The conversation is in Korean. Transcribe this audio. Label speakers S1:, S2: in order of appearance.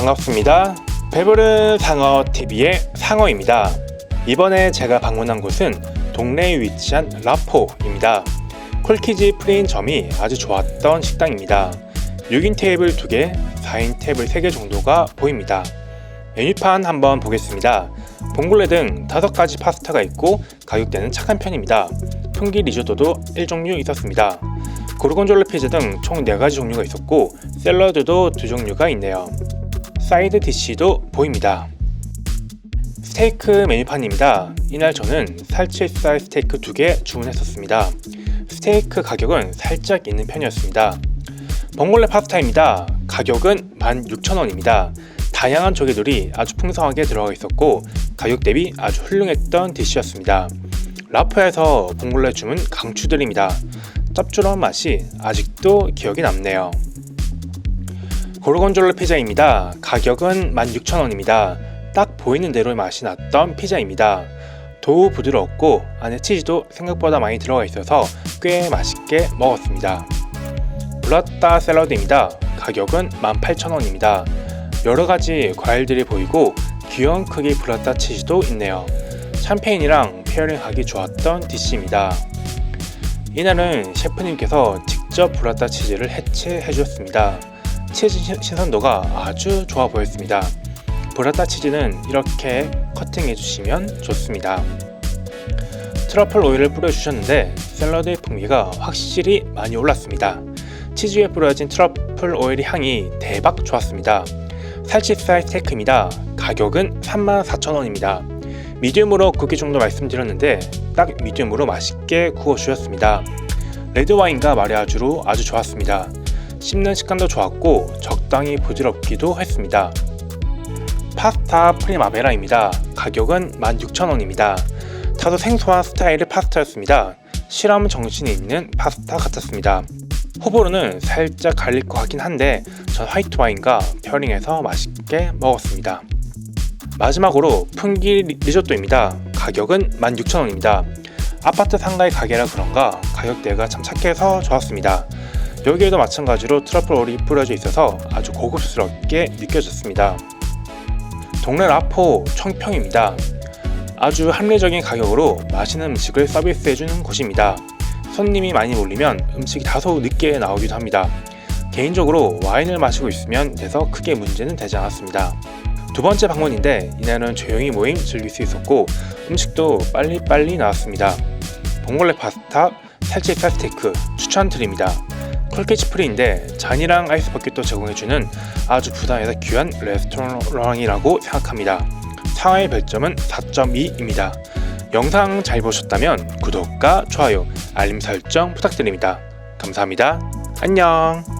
S1: 반갑습니다. 배부른 상어TV의 상어입니다. 이번에 제가 방문한 곳은 동네에 위치한 라포입니다. 콜키지 프레인 점이 아주 좋았던 식당입니다. 6인 테이블 2개, 4인 테이블 3개 정도가 보입니다. 메뉴판 한번 보겠습니다. 봉골레 등 5가지 파스타가 있고 가격대는 착한 편입니다. 풍기 리조또도 1종류 있었습니다. 고르곤졸라 피자 등 총 4가지 종류가 있었고 샐러드도 2종류가 있네요. 사이드 디쉬도 보입니다. 스테이크 메뉴판입니다. 이날 저는 살치살 스테이크 2개 주문했었습니다. 스테이크 가격은 살짝 있는 편이었습니다. 봉골레 파스타입니다. 가격은 16,000원입니다. 다양한 조개들이 아주 풍성하게 들어가 있었고 가격 대비 아주 훌륭했던 디쉬였습니다. 라프에서 봉골레 주문 강추드립니다. 짭조름한 맛이 아직도 기억이 남네요. 고르곤졸라 피자입니다. 가격은 16,000원입니다. 딱 보이는 대로의 맛이 났던 피자입니다. 도우 부드럽고 안에 치즈도 생각보다 많이 들어가 있어서 꽤 맛있게 먹었습니다. 블라따 샐러드입니다. 가격은 18,000원입니다. 여러 가지 과일들이 보이고 귀여운 크기 블라따 치즈도 있네요. 샴페인이랑 페어링하기 좋았던 디쉬입니다. 이날은 셰프님께서 직접 브라타 치즈를 해체해 주셨습니다. 치즈 신- 신선도가 아주 좋아 보였습니다. 브라타 치즈는 이렇게 커팅해 주시면 좋습니다. 트러플 오일을 뿌려 주셨는데 샐러드의 풍미가 확실히 많이 올랐습니다. 치즈에 뿌려진 트러플 오일의 향이 대박 좋았습니다. 살치살 스테이크입니다. 가격은 34,000원입니다. 미디움으로 굽기 정도 말씀드렸는데 딱 미디움으로 맛있게 구워 주셨습니다. 레드 와인과 마리아주로 아주 좋았습니다. 씹는 식감도 좋았고 적당히 부드럽기도 했습니다. 파스타 프리마베라입니다. 가격은 16,000원입니다. 다소 생소한 스타일의 파스타였습니다. 실험 정신이 있는 파스타 같았습니다. 호불호는 살짝 갈릴 것 같긴 한데 전 화이트 와인과 페어링해서 맛있게 먹었습니다. 마지막으로 풍기 리- 리조또입니다. 가격은 16,000원입니다. 아파트 상가의 가게라 그런가 가격대가 참 착해서 좋았습니다. 여기에도 마찬가지로 트러플 오일이 뿌려져 있어서 아주 고급스럽게 느껴졌습니다. 동네 라포 청평입니다. 아주 합리적인 가격으로 맛있는 음식을 서비스해주는 곳입니다. 손님이 많이 몰리면 음식이 다소 늦게 나오기도 합니다. 개인적으로 와인을 마시고 있으면 돼서 크게 문제는 되지 않았습니다. 두 번째 방문인데 이날은 조용히 모임 즐길 수 있었고 음식도 빨리빨리 나왔습니다. 봉골레 파스타, 살치살 스테이크 추천드립니다. 콜케치 프리인데 잔이랑 아이스 버킷도 제공해주는 아주 부담해서 귀한 레스토랑이라고 생각합니다. 상하이 별점은 4.2입니다. 영상 잘 보셨다면 구독과 좋아요, 알림 설정 부탁드립니다. 감사합니다. 안녕!